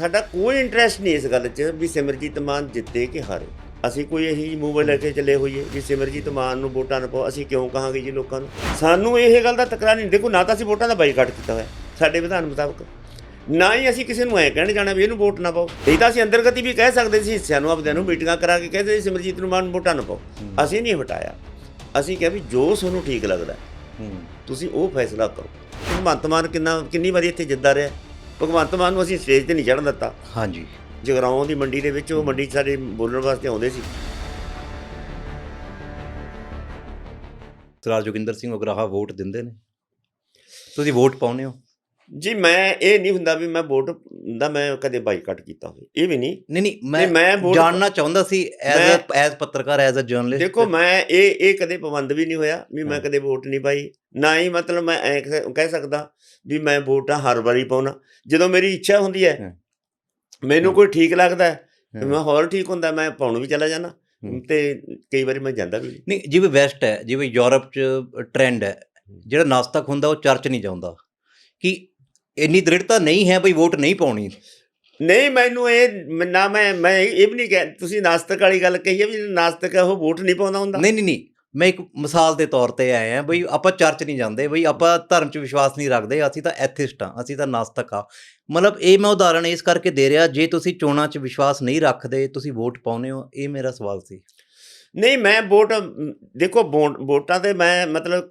ਸਾਡਾ ਕੋਈ ਇੰਟਰਸਟ ਨਹੀਂ ਇਸ ਗੱਲ 'ਚ ਵੀ ਸਿਮਰਜੀਤ ਮਾਨ ਜਿੱਤੇ ਕਿ ਹਾਰੇ। ਅਸੀਂ ਕੋਈ ਇਹੀ ਮੂਵ ਲੈ ਕੇ ਚੱਲੇ ਹੋਈਏ ਵੀ ਸਿਮਰਜੀਤ ਮਾਨ ਨੂੰ ਵੋਟਾਂ ਨਾ ਪਾਓ ਅਸੀਂ ਕਿਉਂ ਕਹਾਂਗੇ ਜੀ ਲੋਕਾਂ ਨੂੰ? ਸਾਨੂੰ ਇਹ ਗੱਲ ਦਾ ਤਕਰਾਰ ਨਹੀਂ। ਦੇਖੋ ਨਾ ਤਾਂ ਅਸੀਂ ਵੋਟਾਂ ਦਾ ਬਾਈਕਾਟ ਕੀਤਾ ਹੋਇਆ ਸਾਡੇ ਵਿਧਾਨ ਮੁਤਾਬਕ। ਨਾ ਹੀ ਅਸੀਂ ਕਿਸੇ ਨੂੰ ਐ ਕਹਿਣ ਜਾਣਾ ਵੀ ਇਹਨੂੰ ਵੋਟ ਨਾ ਪਾਓ। ਇਹ ਤਾਂ ਅਸੀਂ ਅੰਦਰਗਤੀ ਵੀ ਕਹਿ ਸਕਦੇ ਸੀ ਹਿੱਸਿਆਂ ਨੂੰ ਆਪਦਿਆਂ ਨੂੰ ਮੀਟਿੰਗਾਂ ਕਰਾ ਕੇ ਕਹਿੰਦੇ ਸੀ ਸਿਮਰਜੀਤ ਨੂੰ ਮਾਨ ਵੋਟਾਂ ਨਾ ਪਾਓ। ਅਸੀਂ ਨਹੀਂ ਹਟਾਇਆ। ਅਸੀਂ ਕਿਹਾ ਵੀ ਜੋ ਤੁਹਾਨੂੰ ਠੀਕ ਲੱਗਦਾ ਤੁਸੀਂ ਉਹ ਫੈਸਲਾ ਕਰੋ। ਭਗਵੰਤ ਮਾਨ ਕਿੰਨਾ ਕਿੰਨੀ ਵਾਰੀ ਇੱਥੇ ਜਿੱਦਾ ਰਿਹਾ। ਭਗਵੰਤ ਮਾਨ ਨੂੰ ਅਸੀਂ ਸਟੇਜ ਤੇ ਨਹੀਂ ਚੜ੍ਹਨ ਦਿੱਤਾ। ਹਾਂਜੀ। ਜਗਰਾਉਂ ਦੀ ਮੰਡੀ ਦੇ ਵਿੱਚ ਉਹ ਮੰਡੀ 'ਚ ਸਾਡੇ ਬੋਲਣ ਵਾਸਤੇ ਆਉਂਦੇ ਸੀ। ਸਰਦਾਰ ਜੋਗਿੰਦਰ ਸਿੰਘ ਉਗਰਾਹਾ ਵੋਟ ਦਿੰਦੇ ਨੇ। ਤੁਸੀਂ ਵੋਟ ਪਾਉਨੇ ਹੋ? ਜੀ ਮੈਂ ਇਹ ਨਹੀਂ ਹੁੰਦਾ ਵੀ ਮੈਂ ਵੋਟ ਦਾ ਮੈਂ ਕਦੇ ਬਾਈਕਾਟ ਕੀਤਾ ਹੋਵੇ ਇਹ ਵੀ ਨਹੀਂ ਨਹੀਂ ਨਹੀਂ ਮੈਂ ਜਾਣਨਾ ਚਾਹੁੰਦਾ ਸੀ ਐਜ਼ ਮੈਂ- ਐਜ਼ ਪੱਤਰਕਾਰ ਐਜ਼ ਅ ਜਰਨਲਿਸਟ ਦੇਖੋ ਮੈਂ ਇਹ ਇਹ ਕਦੇ ਪਾਬੰਦ ਵੀ ਨਹੀਂ ਹੋਇਆ ਵੀ ਮੈਂ। ਕਦੇ ਵੋਟ ਨਹੀਂ ਪਾਈ ਨਾ ਹੀ ਮਤਲਬ ਮੈਂ ਐਂ ਕਹਿ ਸਕਦਾ ਵੀ ਮੈਂ ਵੋਟਾਂ ਹਰ ਵਾਰੀ ਪਾਉਣਾ ਜਦੋਂ ਮੇਰੀ ਇੱਛਾ ਹੁੰਦੀ ਹੈ। ਮੈਨੂੰ। ਕੋਈ ਠੀਕ ਲੱਗਦਾ। ਮੈਂ ਹੋਰ ਠੀਕ ਹੁੰਦਾ ਮੈਂ ਪਾਉਣ ਵੀ ਚਲਾ ਜਾਣਾ ਹੂੰ। ਤੇ ਕਈ ਵਾਰੀ ਮੈਂ ਜਾਂਦਾ ਵੀ ਨਹੀਂ ਜਿਵੇਂ ਵੈਸਟ ਹੈ ਜਿਵੇਂ ਯੂਰਪ ਚ ਟ੍ਰੈਂਡ ਹੈ ਜਿਹੜਾ ਨਾਸਤਕ ਹੁੰਦਾ ਉਹ ਚਰਚ ਨਹੀਂ ਜਾਂਦਾ ਕਿ ਇੰਨੀ ਦ੍ਰਿੜਤਾ ਨਹੀਂ ਹੈ ਬਈ ਵੋਟ ਨਹੀਂ ਪਾਉਣੀ। ਨਹੀਂ ਮੈਨੂੰ ਇਹ ਨਾ ਮੈਂ ਮੈਂ ਇਹ ਵੀ ਨਹੀਂ ਕਹਿ ਤੁਸੀਂ ਨਾਸਤਕ ਵਾਲੀ ਗੱਲ ਕਹੀ ਹੈ ਵੀ ਨਾਸਤਕ ਉਹ ਵੋਟ ਨਹੀਂ ਪਾਉਂਦਾ ਹੁੰਦਾ। ਨਹੀਂ ਨਹੀਂ ਨਹੀਂ ਮੈਂ ਇੱਕ ਮਿਸਾਲ ਦੇ ਤੌਰ ਤੇ ਆਏ ਆ ਬਈ ਆਪਾਂ ਚਰਚ ਨਹੀਂ ਜਾਂਦੇ ਬਈ ਆਪਾਂ ਧਰਮ 'ਚ ਵਿਸ਼ਵਾਸ ਨਹੀਂ ਰੱਖਦੇ ਅਸੀਂ ਤਾਂ ਐਥਿਸਟ ਆ ਅਸੀਂ ਤਾਂ ਨਾਸਤਕ ਆ ਮਤਲਬ ਇਹ ਮੈਂ ਉਦਾਹਰਣ ਇਸ ਕਰਕੇ ਦੇ ਰਿਹਾ ਜੇ ਤੁਸੀਂ ਚੋਣਾਂ 'ਚ ਵਿਸ਼ਵਾਸ ਨਹੀਂ ਰੱਖਦੇ ਤੁਸੀਂ ਵੋਟ ਪਾਉਨੇ ਹੋ ਇਹ ਮੇਰਾ ਸਵਾਲ ਸੀ। ਨਹੀਂ ਮੈਂ ਵੋਟ ਦੇਖੋ ਵੋਟਾਂ ਤੇ ਮੈਂ ਮਤਲਬ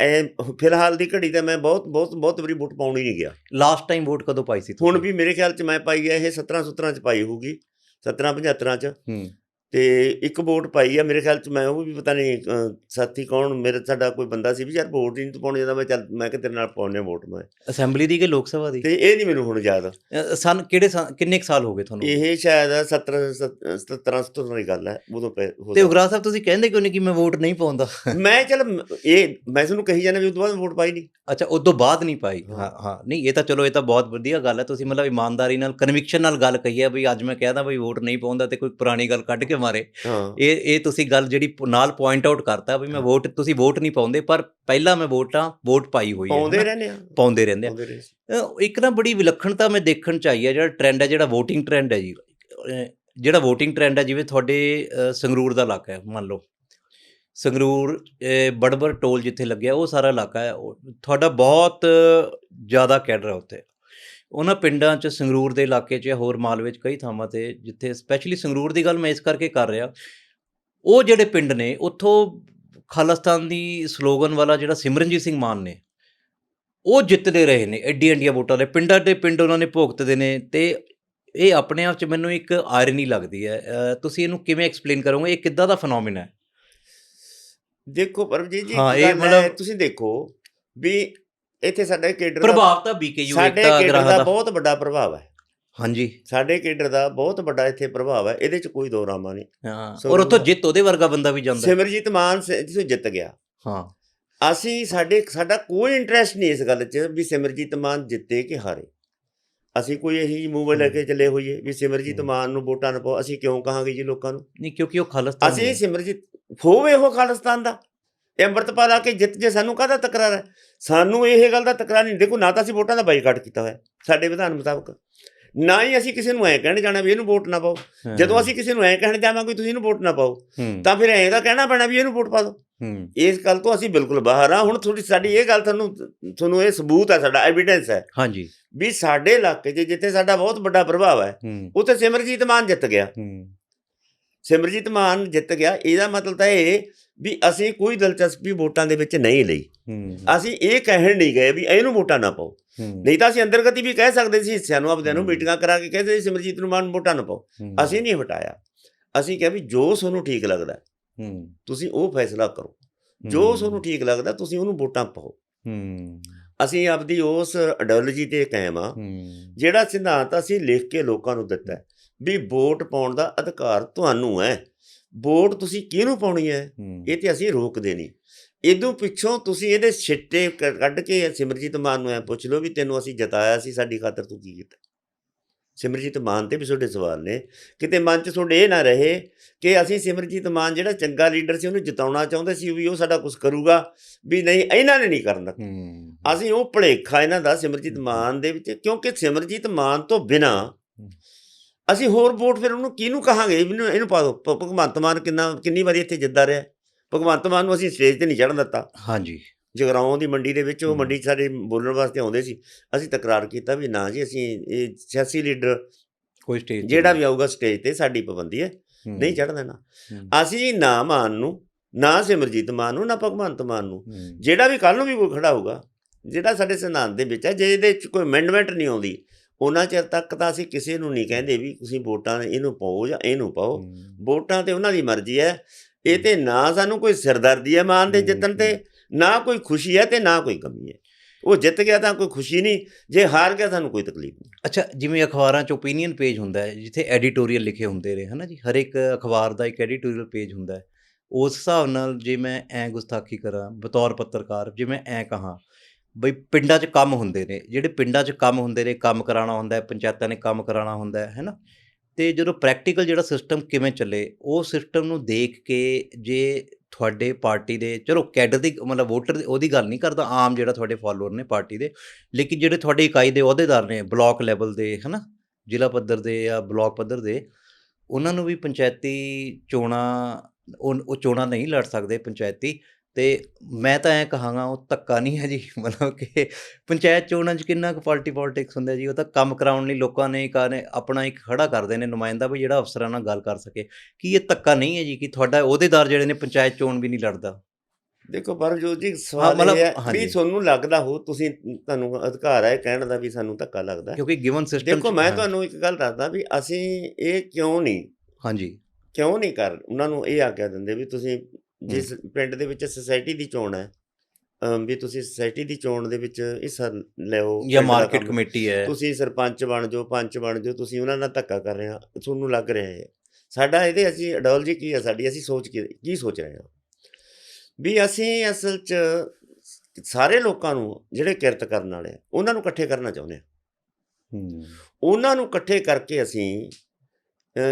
ਐ ਫਿਲਹਾਲ ਦੀ ਘੜੀ ਤੇ ਮੈਂ ਬਹੁਤ ਬਹੁਤ ਬਹੁਤ ਵਾਰੀ ਵੋਟ ਪਾਉਣ ਹੀ ਨਹੀਂ ਗਿਆ। ਲਾਸਟ ਟਾਈਮ ਵੋਟ ਕਦੋਂ ਪਾਈ ਸੀ ਹੁਣ? ਵੀ ਮੇਰੇ ਖਿਆਲ ਚ ਮੈਂ ਪਾਈ ਹੈ ਇਹ 17 17 ਚ ਪਾਈ ਹੋਊਗੀ। 17 75 ਚ। ਹੂੰ। ਤੇ ਇੱਕ ਵੋਟ ਪਾਈ ਆ ਮੇਰੇ ਖਿਆਲ ਚ ਮੈਂ ਉਹ ਵੀ ਪਤਾ ਨਹੀਂ ਸਾਥੀ ਕੌਣ ਮੇਰੇ ਸਾਡਾ ਕੋਈ ਬੰਦਾ ਸੀ ਵੀ ਯਾਰ ਵੋਟ ਨਹੀਂ ਤੂੰ ਪਾਉਣੀ ਜਾਂਦਾ ਮੈਂ ਚੱਲ ਮੈਂ ਕਿ ਤੇਰੇ ਨਾਲ ਪਾਉਣੇ ਵੋਟ ਮੈਂ। ਅਸੈਂਬਲੀ ਦੀ ਕਿ ਲੋਕ ਸਭਾ ਦੀ? ਤੇ ਇਹ ਨਹੀਂ ਮੈਨੂੰ ਹੁਣ ਯਾਦ। ਸਨ ਕਿਹੜੇ ਕਿੰਨੇ ਸਾਲ ਹੋ ਗਏ ਤੁਹਾਨੂੰ? ਇਹ ਸ਼ਾਇਦ 17 17 17 ਦੀ ਗੱਲ ਹੈ ਉਦੋਂ ਤੇ ਉਗਰਾ ਸਾਹਿਬ ਤੁਸੀਂ ਕਹਿੰਦੇ ਕਿਉਂ ਨਹੀਂ ਕਿ ਮੈਂ ਵੋਟ ਨਹੀਂ ਪਾਉਂਦਾ? ਮੈਂ ਚੱਲ ਇਹ ਮੈਂ ਤੁਹਾਨੂੰ ਕਹੀ ਜਾਂਦਾ ਵੀ ਉਸ ਤੋਂ ਬਾਅਦ ਵੋਟ ਪਾਈ ਨਹੀਂ ਅੱਛਾ ਉਸ ਤੋਂ ਬਾਅਦ ਨਹੀਂ ਪਾਈ। ਹਾਂ। ਹਾਂ ਨਹੀਂ ਇਹ ਤਾਂ ਚਲੋ ਇਹ ਤਾਂ ਬਹੁਤ ਵਧੀਆ ਗੱਲ ਹੈ ਤੁਸੀਂ ਮਤਲਬ ਇਮਾਨਦਾਰੀ ਨਾਲ ਕਨਵਿਕਸ਼ਨ ਨਾਲ ਗੱਲ ਕਹੀ ਹੈ ਵੀ ਅੱਜ ਮੈਂ ਕਹਿਦਾ ਬਈ ਵੋਟ ਨਹੀਂ ਪਾਉਂਦਾ ਤੇ ਕੋਈ ਪੁਰਾਣੀ ਗੱਲ ਕੱਢ ਕੇ ਮਾਰੇ। ਹਾਂ। ਇਹ ਇਹ ਤੁਸੀਂ ਗੱਲ ਜਿਹੜੀ ਨਾਲ ਪੁਆਇੰਟ ਆਊਟ ਕਰਤਾ ਵੀ ਮੈਂ ਵੋਟ ਤੁਸੀਂ ਵੋਟ ਨਹੀਂ ਪਾਉਂਦੇ ਪਰ ਪਹਿਲਾਂ ਮੈਂ ਵੋਟਾਂ ਵੋਟ ਪਾਈ ਹੋਈ ਹੈ ਪਾਉਂਦੇ? ਰਹਿੰਦੇ ਆ। ਪਾਉਂਦੇ ਰਹਿੰਦੇ ਆ। ਇੱਕ ਨਾ ਬੜੀ ਵਿਲੱਖਣਤਾ ਮੈਂ ਦੇਖਣ ਚ ਆਈ ਹੈ ਜਿਹੜਾ ਟ੍ਰੈਂਡ ਹੈ ਜਿਹੜਾ VOTING ਟ੍ਰੈਂਡ ਹੈ ਜੀ। ਜਿਹੜਾ VOTING ਟ੍ਰੈਂਡ ਹੈ ਜਿਵੇਂ ਤੁਹਾਡੇ ਸੰਗਰੂਰ ਦਾ ਇਲਾਕਾ ਹੈ ਮੰਨ ਲਓ। ਸੰਗਰੂਰ ਅ, ਬੜਬੜ ਟੋਲ ਜਿੱਥੇ ਲੱਗਿਆ ਉਹ ਸਾਰਾ ਇਲਾਕਾ ਹੈ। ਤੁਹਾਡਾ ਬਹੁਤ ਜ਼ਿਆਦਾ ਕੈਡਰ ਹੈ ਉੱਥੇ। ਉਹਨਾਂ ਪਿੰਡਾਂ 'ਚ ਸੰਗਰੂਰ ਦੇ ਇਲਾਕੇ 'ਚ ਜਾਂ ਹੋਰ ਮਾਲਵੇ 'ਚ ਕਈ ਥਾਵਾਂ ਤੇ ਜਿੱਥੇ ਸਪੈਸ਼ਲੀ ਸੰਗਰੂਰ ਦੀ ਗੱਲ ਮੈਂ ਇਸ ਕਰਕੇ ਕਰ ਰਿਹਾ ਉਹ ਜਿਹੜੇ ਪਿੰਡ ਨੇ ਉੱਥੋਂ ਖਾਲਿਸਤਾਨ ਦੀ ਸਲੋਗਨ ਵਾਲਾ ਜਿਹੜਾ ਸਿਮਰਨਜੀਤ ਸਿੰਘ ਮਾਨ ਨੇ ਉਹ ਜਿੱਤਦੇ ਰਹੇ ਨੇ ਐਡੀ ਐਡੀਆਂ ਵੋਟਾਂ ਦੇ ਪਿੰਡਾਂ ਦੇ ਪਿੰਡ ਉਹਨਾਂ ਨੇ ਭੁਗਤਦੇ ਨੇ ਤੇ ਇਹ ਆਪਣੇ ਆਪ 'ਚ ਮੈਨੂੰ ਇੱਕ ਆਇਰਨੀ ਲੱਗਦੀ ਹੈ ਤੁਸੀਂ ਇਹਨੂੰ ਕਿਵੇਂ ਐਕਸਪਲੇਨ ਕਰੋਗੇ? ਇਹ ਕਿੱਦਾਂ ਦਾ ਫੀਨੋਮੀਨਾ ਹੈ? ਦੇਖੋ ਪਰਮਜੀਤ ਜੀ ਹਾਂ, ਇਹ ਮਤਲਬ- ਤੁਸੀਂ ਦੇਖੋ ਵੀ ਇੱਥੇ ਸਾਡੇ ਕੇਡਰ ਦਾ ਪ੍ਰਭਾਵ ਤਾਂ ਬੀਕੇਯੂ ਸਾਡੇ ਏਕਤਾ ਕੇਡਰ ਗ੍ਰਾਹਾਂ ਦਾ ਦਾ। ਬਹੁਤ ਵੱਡਾ ਪ੍ਰਭਾਵ ਹੈ। ਹਾਂਜੀ। ਸਾਡੇ ਕੇਡਰ ਦਾ ਬਹੁਤ ਵੱਡਾ ਇੱਥੇ ਪ੍ਰਭਾਵ ਹੈ ਇਹਦੇ ਚ ਕੋਈ ਦੋ ਰਾਮਾ ਨਹੀਂ। ਹਾਂ ਔਰ ਉੱਥੋਂ ਜਿੱਤ ਉਹਦੇ ਵਰਗਾ ਬੰਦਾ ਵੀ ਜਾਂਦਾ। ਸਿਮਰਜੀਤ ਮਾਨ ਸ- ਜਿੱਥੋਂ ਜਿੱਤ ਗਿਆ। ਹਾਂ। ਅਸੀਂ ਸਾਡੇ ਸਾਡਾ ਕੋਈ ਇੰਟਰਸਟ ਨਹੀਂ ਇਸ ਗੱਲ 'ਚ ਵੀ ਸਿਮਰਜੀਤ ਮਾਨ ਜਿੱਤੇ ਕਿ ਹਾਰੇ। ਅਸੀਂ ਕੋਈ ਇਹੀ ਮੂਵ ਲੈ ਕੇ ਚੱਲੇ ਹੋਈਏ ਵੀ ਸਿਮਰਜੀਤ। ਮਾਨ ਨੂੰ ਵੋਟਾਂ ਨਾ ਪਾਓ ਅਸੀਂ ਕਿਉਂ ਕਹਾਂਗੇ ਜੀ ਲੋਕਾਂ ਨੂੰ? ਨਹੀਂ ਕਿਉਂਕਿ ਉਹ ਖਾਲਿਸਤਾਨ ਅਸੀਂ ਸਿਮਰਜੀਤ ਹੋਵੇ ਉਹ ਖਾਲਿਸਤਾਨ ਦਾ। ਇਹ ਅੰਮ੍ਰਿਤਪਾਲ ਆ ਕੇ ਜਿੱਤ ਜੇ ਸਾਨੂੰ ਕਾਹਦਾ ਤਕਰਾਰ ਹੈ? ਸਾਨੂੰ ਇਹ ਗੱਲ ਦਾ ਤਕਰਾਰ ਨਹੀਂ ਦੇਖੋ ਨਾ ਤਾਂ ਅਸੀਂ ਵੋਟਾਂ ਦਾ ਬਾਈਕਾਟ ਕੀਤਾ ਹੋਇਆ ਸਾਡੇ ਵਿਧਾਨ ਮੁਤਾਬਕ। ਨਾ ਹੀ ਅਸੀਂ ਕਿਸੇ ਨੂੰ ਐ ਕਹਿਣ ਜਾਣਾ ਵੀ ਇਹਨੂੰ ਵੋਟ ਨਾ ਪਾਓ। ਜਦੋਂ ਅਸੀਂ ਕਿਸੇ ਨੂੰ ਐ ਕਹਿਣ ਜਾਵਾਂਗੇ ਤੁਸੀਂ ਇਹਨੂੰ ਵੋਟ ਨਾ ਪਾਓ ਤਾਂ ਫਿਰ ਐਂ ਦਾ ਕਹਿਣਾ ਪੈਣਾ ਵੀ ਇਹਨੂੰ ਵੋਟ ਪਾ ਦਿਓ। ਇਸ ਗੱਲ ਤੋਂ ਅਸੀਂ ਬਿਲਕੁਲ ਬਾਹਰ ਆ। ਹੁਣ ਥੋੜੀ ਸਾਡੀ ਇਹ ਗੱਲ ਤੁਹਾਨੂੰ ਤੁਹਾਨੂੰ ਇਹ ਸਬੂਤ ਹੈ ਸਾਡਾ ਐਵੀਡੈਂਸ ਹੈ ਹਾਂਜੀ। ਵੀ ਸਾਡੇ ਇਲਾਕੇ 'ਚ ਜਿੱਥੇ ਸਾਡਾ ਬਹੁਤ ਵੱਡਾ ਪ੍ਰਭਾਵ ਹੈ ਉੱਥੇ ਸਿਮਰਜੀਤ ਮਾਨ ਜਿੱਤ ਗਿਆ। ਸਿਮਰਜੀਤ ਮਾਨ ਜਿੱਤ ਗਿਆ। ਇਹਦਾ ਮਤਲਬ ਤਾਂ ਇਹ ਵੀ ਅਸੀਂ ਕੋਈ ਦਿਲਚਸਪੀ ਵੋਟਾਂ ਦੇ ਵਿੱਚ ਨਹੀਂ ਲਈ। ਅਸੀਂ ਇਹ ਕਹਿਣ ਨਹੀਂ ਗਏ ਵੀ ਇਹਨੂੰ ਵੋਟਾਂ ਨਾ ਪਾਓ। ਨਹੀਂ ਤਾਂ ਅਸੀਂ ਅੰਦਰਗਤੀ ਵੀ ਕਹਿ ਸਕਦੇ ਸੀ ਹਿੱਸਿਆਂ ਨੂੰ ਆਪਦਿਆਂ ਨੂੰ। ਮੀਟਿੰਗਾਂ ਕਰਾ ਕੇ ਕਹਿੰਦੇ ਸੀ ਸਿਮਰਜੀਤ ਨੂੰ ਮਾਨ ਵੋਟਾਂ ਨਾ ਪਾਓ। ਅਸੀਂ ਨਹੀਂ ਹਟਾਇਆ। ਅਸੀਂ ਕਿਹਾ ਵੀ ਜੋ ਤੁਹਾਨੂੰ ਠੀਕ ਲੱਗਦਾ ਤੁਸੀਂ ਉਹ ਫੈਸਲਾ ਕਰੋ। ਜੋ ਤੁਹਾਨੂੰ ਠੀਕ ਲੱਗਦਾ ਤੁਸੀਂ ਉਹਨੂੰ ਵੋਟਾਂ ਪਾਓ। ਅਸੀਂ ਆਪਦੀ ਉਸ ਆਈਡੀਓਲੋਜੀ ਤੇ ਕਾਇਮ ਆ ਜਿਹੜਾ ਸਿਧਾਂਤ ਅਸੀਂ ਲਿਖ ਕੇ ਲੋਕਾਂ ਨੂੰ ਦਿੱਤਾ ਵੀ ਵੋਟ ਪਾਉਣ ਦਾ ਅਧਿਕਾਰ ਤੁਹਾਨੂੰ ਹੈ। ਵੋਟ ਤੁਸੀਂ ਕਿਹਨੂੰ ਪਾਉਣੀ ਹੈ? ਇਹ ਤੇ ਅਸੀਂ ਰੋਕਦੇ ਨਹੀਂ। ਇਦੋਂ ਪਿੱਛੋਂ ਤੁਸੀਂ ਇਹਦੇ ਛਿੱਟੇ ਕੱਢ ਕੇ ਸਿਮਰਜੀਤ ਮਾਨ ਨੂੰ ਐ ਪੁੱਛ ਲਓ ਵੀ ਤੈਨੂੰ ਅਸੀਂ ਜਿਤਾਇਆ ਸੀ ਸਾਡੀ ਖਾਤਰ ਤੂੰ ਕੀ ਕੀਤਾ? ਸਿਮਰਜੀਤ ਮਾਨ ਤੇ ਵੀ ਤੁਹਾਡੇ ਸਵਾਲ ਨੇ। ਕਿਤੇ ਮਨ 'ਚ ਤੁਹਾਡੇ ਇਹ ਨਾ ਰਹੇ ਕਿ ਅਸੀਂ ਸਿਮਰਜੀਤ ਮਾਨ ਜਿਹੜਾ ਚੰਗਾ ਲੀਡਰ ਸੀ ਉਹਨੂੰ ਜਿਤਾਉਣਾ ਚਾਹੁੰਦੇ ਸੀ ਵੀ ਉਹ ਸਾਡਾ ਕੁਝ ਕਰੂਗਾ ਵੀ ਨਹੀਂ ਇਹਨਾਂ ਨੇ ਨਹੀਂ ਕਰਨਾ ਹੂੰ। ਅਸੀਂ ਉਹ ਭੁਲੇਖਾ ਇਹਨਾਂ ਦਾ ਸਿਮਰਜੀਤ ਮਾਨ ਦੇ ਵਿੱਚ ਕਿਉਂਕਿ ਸਿਮਰਜੀਤ ਮਾਨ ਤੋਂ ਬਿਨਾ। ਅਸੀਂ ਹੋਰ ਵੋਟ ਫਿਰ ਉਹਨੂੰ ਕਿਹਨੂੰ ਕਹਾਂਗੇ? ਇਹਨੂੰ ਇਹਨੂੰ ਪਾ ਦਿਓ। ਭ- ਭਗਵੰਤ ਮਾਨ ਕਿੰਨਾ ਕਿੰਨੀ ਵਾਰੀ ਇੱਥੇ ਜਿੱਤਦਾ ਰਿਹਾ। ਭਗਵੰਤ ਮਾਨ ਨੂੰ ਅਸੀਂ ਸਟੇਜ ਤੇ ਨਹੀਂ ਚੜ੍ਹਨ ਦਿੱਤਾ। ਹਾਂਜੀ। ਜਗਰਾਉਂ ਦੀ ਮੰਡੀ ਦੇ ਵਿੱਚ ਉਹ। ਮੰਡੀ 'ਚ ਸਾਡੇ ਬੋਲਣ ਵਾਸਤੇ ਆਉਂਦੇ ਸੀ। ਅਸੀਂ ਤਕਰਾਰ ਕੀਤਾ ਵੀ ਨਾ ਜੀ ਅਸੀਂ ਇਹ ਸਿਆਸੀ ਲੀਡਰ ਕੋਈ ਸਟੇਜ ਜਿਹੜਾ ਵੀ ਆਊਗਾ ਸਟੇਜ ਤੇ ਸਾਡੀ ਪਾਬੰਦੀ ਹੈ। ਨਹੀਂ ਚੜ੍ਹਨ ਦੇਣਾ। ਅਸੀਂ ਨਾ ਮਾਨ ਨੂੰ ਨਾ ਸਿਮਰਜੀਤ ਮਾਨ ਨੂੰ ਨਾ ਭਗਵੰਤ ਮਾਨ ਨੂੰ। ਜਿਹੜਾ ਵੀ ਕੱਲ ਨੂੰ ਵੀ ਕੋਈ ਖੜਾ ਹੋਊਗਾ ਜਿਹੜਾ ਸਾਡੇ ਸਿਧਾਂਤ ਦੇ ਵਿੱਚ ਹੈ ਜੇ ਇਹਦੇ ਵਿੱਚ ਕੋਈ ਅਮੈਂਡਮੈਂਟ ਨਹੀਂ ਆਉਂਦੀ ਉਹਨਾਂ ਚਿਰ ਤੱਕ ਤਾਂ ਅਸੀਂ ਕਿਸੇ ਨੂੰ ਨਹੀਂ ਕਹਿੰਦੇ ਵੀ ਤੁਸੀਂ ਵੋਟਾਂ ਇਹਨੂੰ ਪਾਓ ਜਾਂ ਇਹਨੂੰ ਪਾਓ। ਵੋਟਾਂ ਤੇ ਉਹਨਾਂ ਦੀ ਮਰਜ਼ੀ ਹੈ। ਇਹ ਤੇ ਨਾ ਸਾਨੂੰ ਕੋਈ ਸਿਰਦਰਦੀ ਹੈ ਮਾਨ ਦੇ ਜਿੱਤਣ ਤੇ ਨਾ ਕੋਈ ਖੁਸ਼ੀ ਹੈ ਤੇ ਨਾ ਕੋਈ ਗਮੀ ਹੈ। ਉਹ ਜਿੱਤ ਗਿਆ ਤਾਂ ਕੋਈ ਖੁਸ਼ੀ ਨਹੀਂ ਜੇ ਹਾਰ ਗਿਆ ਸਾਨੂੰ ਕੋਈ ਤਕਲੀਫ ਨਹੀਂ। ਅੱਛਾ ਜਿਵੇਂ ਅਖਬਾਰਾਂ 'ਚ ਓਪੀਨੀਅਨ ਪੇਜ ਹੁੰਦਾ ਹੈ ਜਿੱਥੇ ਐਡੀਟੋਰੀਅਲ ਲਿਖੇ ਹੁੰਦੇ ਨੇ ਹਨਾ ਜੀ? ਹਰ ਇੱਕ ਅਖਬਾਰ ਦਾ ਇੱਕ ਐਡੀਟੋਰੀਅਲ ਪੇਜ ਹੁੰਦਾ ਹੈ। ਉਸ ਹਿਸਾਬ ਨਾਲ ਜੇ ਮੈਂ ਐ ਗੁਸਤਾਖੀ ਕਰਾਂ ਬਤੌਰ ਪੱਤਰਕਾਰ ਜੇ ਮੈਂ ਐ ਕਹਾਂ ਬਈ ਪਿੰਡਾਂ 'ਚ ਕੰਮ ਹੁੰਦੇ ਨੇ, ਜਿਹੜੇ ਪਿੰਡਾਂ 'ਚ ਕੰਮ ਹੁੰਦੇ ਨੇ, ਕੰਮ ਕਰਾਉਣਾ ਹੁੰਦਾ ਹੈ, ਪੰਚਾਇਤਾਂ ਨੇ ਕੰਮ ਕਰਾਉਣਾ ਹੁੰਦਾ ਹੈ, ਹੈਨਾ? ਤੇ ਜਦੋਂ ਪ੍ਰੈਕਟੀਕਲ ਜਿਹੜਾ ਸਿਸਟਮ ਕਿਵੇਂ ਚੱਲੇ, ਉਹ ਸਿਸਟਮ ਨੂੰ ਦੇਖ ਕੇ ਜੇ ਤੁਹਾਡੇ ਪਾਰਟੀ ਦੇ, ਚਲੋ ਕੈਡਰ ਦੀ ਮਤਲਬ ਵੋਟਰ ਉਹਦੀ ਗੱਲ ਨਹੀਂ ਕਰਦਾ, ਆਮ ਜਿਹੜਾ ਤੁਹਾਡੇ ਫਾਲੋਅਰ ਨੇ ਪਾਰਟੀ ਦੇ, ਲੇਕਿਨ ਜਿਹੜੇ ਤੁਹਾਡੀ ਇਕਾਈ ਦੇ ਅਹੁਦੇਦਾਰ ਨੇ, ਬਲਾਕ ਲੈਵਲ ਦੇ, ਹਨਾ? ਜ਼ਿਲ੍ਹਾ ਪੱਧਰ ਦੇ ਜਾਂ ਬਲਾਕ ਪੱਧਰ ਦੇ, ਉਹਨਾਂ ਨੂੰ ਵੀ ਪੰਚਾਇਤੀ ਚੋਣਾਂ, ਉਹ ਉਹ ਚੋਣਾਂ ਨਹੀਂ ਲੜ ਸਕਦੇ ਪੰਚਾਇਤੀ ਤੇ ਮੈਂ ਤਾਂ ਐ ਕਹਾਂਗਾ ਉਹ ਧੱਕਾ ਨਹੀਂ ਹੈ ਜੀ। ਮਤਲਬ ਕਿ ਪੰਚਾਇਤ ਚੋਣਾਂ 'ਚ ਕਿੰਨਾ ਕੁ ਪਾਰਟੀ ਪੋਲਿਟਿਕਸ ਹੁੰਦਾ ਜੀ ਉਹ ਤਾਂ ਕੰਮ ਕਰਾਉਣ ਲਈ ਲੋਕਾਂ ਨੇ ਕਾਨੇ ਆਪਣਾ ਇੱਕ ਖੜਾ ਕਰਦੇ ਨੇ ਨੁਮਾਇੰਦਾ ਵੀ ਜਿਹੜਾ ਅਫਸਰਾਂ ਨਾਲ ਗੱਲ ਕਰ ਸਕੇ। ਕੀ ਇਹ ਧੱਕਾ ਨਹੀਂ ਹੈ ਜੀ ਕਿ ਤੁਹਾਡਾ ਅਹੁਦੇਦਾਰ ਜਿਹੜੇ ਨੇ ਪੰਚਾਇਤ ਚੋਣ ਵੀ ਨਹੀਂ ਲੜਦਾ? ਦੇਖੋ ਪਰਮਜੋਤ ਜੀ ਸਵਾਲ ਇਹ ਹੈ। ਵੀ ਤੁਹਾਨੂੰ ਲੱਗਦਾ ਹੋ ਤੁਸੀਂ ਤੁਹਾਨੂੰ ਅਧਿਕਾਰ ਹੈ ਕਹਿਣ ਦਾ ਵੀ ਸਾਨੂੰ ਧੱਕਾ ਲੱਗਦਾ। ਕਿਉਂਕਿ ਗਿਵਨ ਸਿਸਟਮ ਦੇਖੋ ਮੈਂ ਤੁਹਾਨੂੰ ਇੱਕ ਗੱਲ ਦੱਸਦਾ ਵੀ ਅਸੀਂ ਇਹ ਕਿਉਂ ਨਹੀਂ ਹਾਂਜੀ। ਕਿਉਂ ਨਹੀਂ ਕਰ ਉਹਨਾਂ ਨੂੰ ਇਹ ਆਗਿਆ ਦਿੰਦੇ ਵੀ ਤੁਸੀਂ ਜਿਸ ਪਿੰਡ ਦੇ ਵਿੱਚ ਸੁਸਾਇਟੀ ਦੀ ਚੋਣ ਹੈ ਵੀ ਤੁਸੀਂ ਸੁਸਾਇਟੀ ਦੀ ਚੋਣ ਦੇ ਵਿੱਚ ਹਿੱਸਾ ਲਿਓ ਜਾਂ ਮਾਰਕੀਟ ਕੰਮ- ਕਮੇਟੀ ਹੈ। ਤੁਸੀਂ ਸਰਪੰਚ ਬਣ ਜਾਓ ਪੰਚ ਬਣ ਜਾਓ ਤੁਸੀਂ ਉਹਨਾਂ ਨਾਲ ਧੱਕਾ ਕਰ ਰਹੇ ਆ ਤੁਹਾਨੂੰ ਲੱਗ ਰਿਹਾ ਹੈ। ਸਾਡਾ ਇਹਦੇ ਅਸੀਂ ਆਈਡੀਓਲੋਜੀ ਕੀ ਹੈ ਸਾਡੀ ਅਸੀਂ ਸੋਚ ਕੀ ਕੀ ਸੋਚ ਰਹੇ ਹਾਂ? ਵੀ ਅਸੀਂ ਅਸਲ 'ਚ ਸਾਰੇ ਲੋਕਾਂ ਨੂੰ ਜਿਹੜੇ ਕਿਰਤ ਕਰਨ ਵਾਲੇ ਆ ਉਹਨਾਂ ਨੂੰ ਇਕੱਠੇ ਕਰਨਾ ਚਾਹੁੰਦੇ ਆ ਹੂੰ। ਉਹਨਾਂ ਨੂੰ ਇਕੱਠੇ ਕਰਕੇ ਅਸੀਂ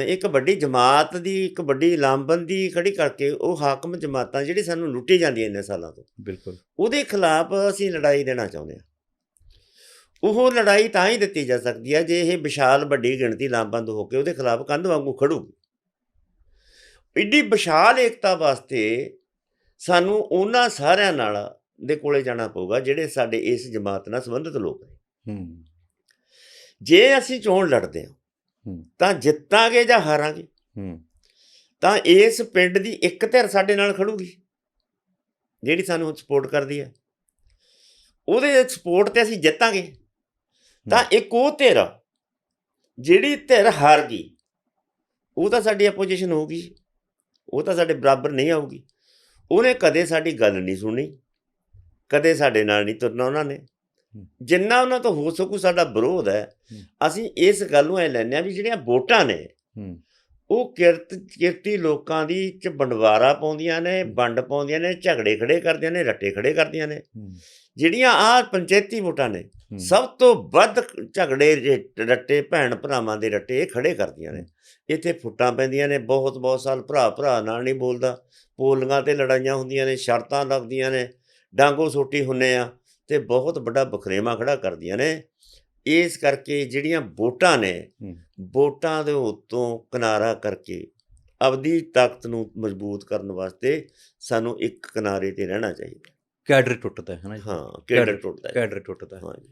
ਇੱਕ ਵੱਡੀ ਜਮਾਤ ਦੀ ਇੱਕ ਵੱਡੀ ਲਾਮਬੰਦੀ ਖੜੀ ਕਰਕੇ ਉਹ ਹਾਕਮ ਜਮਾਤਾਂ ਜਿਹੜੀ ਸਾਨੂੰ ਲੁੱਟੀ ਜਾਂਦੀਆਂ ਇੰਨੇ ਸਾਲਾਂ ਤੋਂ। ਬਿਲਕੁਲ। ਉਹਦੇ ਖਿਲਾਫ ਅਸੀਂ ਲੜਾਈ ਦੇਣਾ ਚਾਹੁੰਦੇ ਹਾਂ। ਉਹ ਲੜਾਈ ਤਾਂ ਹੀ ਦਿੱਤੀ ਜਾ ਸਕਦੀ ਹੈ ਜੇ ਇਹ ਵਿਸ਼ਾਲ ਵੱਡੀ ਗਿਣਤੀ ਲਾਮਬੰਦ ਹੋ ਕੇ ਉਹਦੇ ਖਿਲਾਫ ਕੰਧ ਵਾਂਗੂ ਖੜੂਗੀ ਇੱਡੀ ਵਿਸ਼ਾਲ ਏਕਤਾ ਵਾਸਤੇ ਸਾਨੂੰ ਉਹਨਾਂ ਸਾਰਿਆਂ ਨਾਲ ਦੇ ਕੋਲੇ ਜਾਣਾ ਪਊਗਾ ਜਿਹੜੇ ਸਾਡੇ ਇਸ ਜਮਾਤ ਨਾਲ ਸੰਬੰਧਿਤ ਲੋਕ ਨੇ। ਹੂੰ। ਜੇ ਅਸੀਂ ਚੋਣ ਲੜਦੇ ਹਾਂ ਹੂੰ। ਤਾਂ ਜਿੱਤਾਂਗੇ ਜਾਂ ਹਾਰਾਂਗੇ? ਤਾਂ ਇਸ ਪਿੰਡ ਦੀ ਇੱਕ ਧਿਰ ਸਾਡੇ ਨਾਲ ਖੜੂਗੀ ਜਿਹੜੀ ਸਾਨੂੰ ਸਪੋਰਟ ਕਰਦੀ ਹੈ। ਉਹਦੇ ਸਪੋਰਟ ਤੇ ਅਸੀਂ ਜਿੱਤਾਂਗੇ। ਤਾਂ ਇੱਕ ਉਹ ਧਿਰ ਜਿਹੜੀ ਧਿਰ ਹਾਰ ਗਈ ਉਹ ਤਾਂ ਸਾਡੀ ਆਪੋਜੀਸ਼ਨ ਹੋਊਗੀ। ਉਹ ਤਾਂ ਸਾਡੇ ਬਰਾਬਰ ਨਹੀਂ ਆਊਗੀ। ਉਹਨੇ ਕਦੇ ਸਾਡੀ ਗੱਲ ਨਹੀਂ ਸੁਣੀ ਕਦੇ ਸਾਡੇ ਨਾਲ ਨਹੀਂ ਤੁਰਨਾ ਉਹਨਾਂ ਨੇ। ਜਿੰਨਾ ਉਹਨਾਂ ਤੋਂ ਹੋ ਸਕੂ ਸਾਡਾ ਵਿਰੋਧ ਹੈ। ਅਸੀਂ ਇਸ ਗੱਲ ਨੂੰ ਐ ਲੈਂਦੇ ਹਾਂ ਵੀ ਜਿਹੜੀਆਂ ਵੋਟਾਂ ਨੇ ਉਹ ਕਿਰਤ ਕਿਰਤੀ ਲੋਕਾਂ ਦੀ ਚ ਬੰਡਵਾਰਾ ਪਾਉਂਦੀਆਂ ਨੇ ਵੰਡ ਪਾਉਂਦੀਆਂ ਨੇ ਝਗੜੇ ਖੜੇ ਕਰਦੀਆਂ ਨੇ ਰੱਟੇ ਖੜੇ ਕਰਦੀਆਂ ਨੇ। ਜਿਹੜੀਆਂ ਆ ਪੰਚਾਇਤੀ ਵੋਟਾਂ ਨੇ। ਸਭ ਤੋਂ ਵੱਧ ਝਗੜੇ ਜੇ- ਰੱਟੇ ਭੈਣ ਭਰਾਵਾਂ ਦੇ ਰੱਟੇ ਖੜੇ ਕਰਦੀਆਂ ਨੇ। ਇੱਥੇ ਫੁੱਟਾਂ ਪੈਂਦੀਆਂ ਨੇ ਬਹੁਤ ਬਹੁਤ ਸਾਲ ਭਰਾ ਭਰਾ ਨਾਲ ਨਹੀਂ ਬੋਲਦਾ। ਪੋਲੀਆਂ ਤੇ ਲੜਾਈਆਂ ਹੁੰਦੀਆਂ ਨੇ ਸ਼ਰਤਾਂ ਲੱਗਦੀਆਂ ਨੇ ਡਾਂਗੋ ਸੋਟੀ ਹੁੰਨੇ ਆ। ਤੇ ਬਹੁਤ ਵੱਡਾ ਬਖਰੇਵਾ ਖੜਾ ਕਰਦੀਆਂ ਨੇ। ਇਸ ਕਰਕੇ ਜਿਹੜੀਆਂ ਵੋਟਾਂ ਨੇ। ਵੋਟਾਂ ਦੇ ਉੱਤੋਂ ਕਿਨਾਰਾ ਕਰਕੇ ਆਪਦੀ ਤਾਕਤ ਨੂੰ ਮਜ਼ਬੂਤ ਕਰਨ ਵਾਸਤੇ ਸਾਨੂੰ ਇੱਕ ਕਿਨਾਰੇ ਤੇ ਰਹਿਣਾ ਚਾਹੀਦਾ। ਕੈਡਰ ਟੁੱਟਦਾ ਹੈ ਨਾ ਹਾਂ ਕੇਡਰ ਕੈਡਰ- ਟੁੱਟਦਾ ਹੈ। ਕੈਡਰ ਟੁੱਟਦਾ ਹੈ। ਹਾਂ ਜੀ।